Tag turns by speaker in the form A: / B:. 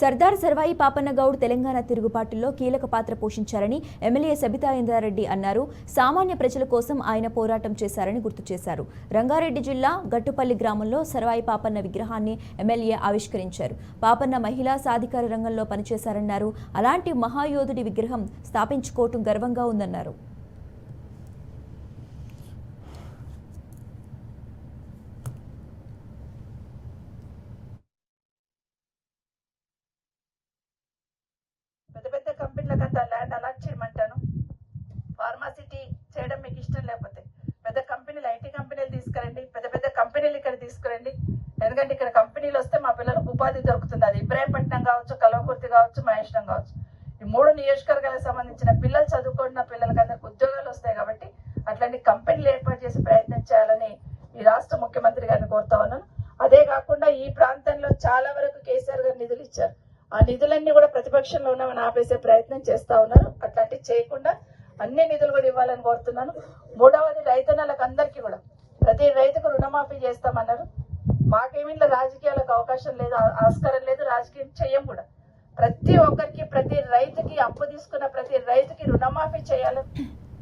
A: సర్దార్ సర్వాయి పాపన్నగౌడ్ తెలంగాణ తిరుగుబాటులో కీలక పాత్ర పోషించారని ఎమ్మెల్యే సబితా ఇంద్రారెడ్డి అన్నారు. సామాన్య ప్రజల కోసం ఆయన పోరాటం చేశారని గుర్తు చేశారు. రంగారెడ్డి జిల్లా గట్టుపల్లి గ్రామంలో సర్వాయి పాపన్న విగ్రహాన్ని ఎమ్మెల్యే ఆవిష్కరించారు. పాపన్న మహిళా సాధికార రంగంలో పనిచేశారన్నారు. అలాంటి మహాయోధుడి విగ్రహం స్థాపించుకోవటం గర్వంగా ఉందన్నారు
B: పెద్ద పెద్ద కంపెనీలకు అంత ల్యాండ్ అలాట్ చేయమంటాను ఫార్మాసిటీ చేయడం మీకు ఇష్టం లేకపోతే పెద్ద కంపెనీలు ఐటీ కంపెనీలు తీసుకురండి పెద్ద పెద్ద కంపెనీలు ఇక్కడ తీసుకురండి. ఎందుకంటే ఇక్కడ కంపెనీలు వస్తే మా పిల్లలకు ఉపాధి దొరుకుతుంది. అది ఇబ్రాహీంపట్నం కావచ్చు కలవకుర్తి కావచ్చు మహేష్నం కావచ్చు. ఈ మూడు నియోజకవర్గాలకు సంబంధించిన పిల్లలు చదువుకున్న పిల్లలకి అందరికి ఉద్యోగాలు వస్తాయి కాబట్టి అట్లాంటి కంపెనీలు ఏర్పాటు చేసి ప్రయత్నం చేయాలని ఈ రాష్ట్ర ముఖ్యమంత్రి గారిని కోరుతా ఉన్నాను. అదే కాకుండా ఈ ప్రాంతంలో చాలా వరకు కేసీఆర్ గారు నిధులు ఇచ్చారు. ఆ నిధులన్నీ కూడా ప్రతిపక్షంలో ఉన్నామని ఆపేసే ప్రయత్నం చేస్తా ఉన్నారు. అట్లాంటివి చేయకుండా అన్ని నిధులు కూడా ఇవ్వాలని కోరుతున్నాను. మూడవది రైతన్నలకు అందరికీ కూడా. ప్రతి రైతుకు రుణమాఫీ చేస్తామన్నారు. మాకేమీ రాజకీయాలకు అవకాశం లేదు ఆస్కారం లేదు రాజకీయం చేయం కూడా. ప్రతి ఒక్కరికి ప్రతి రైతుకి అప్పు తీసుకున్న ప్రతి రైతుకి రుణమాఫీ చేయాలని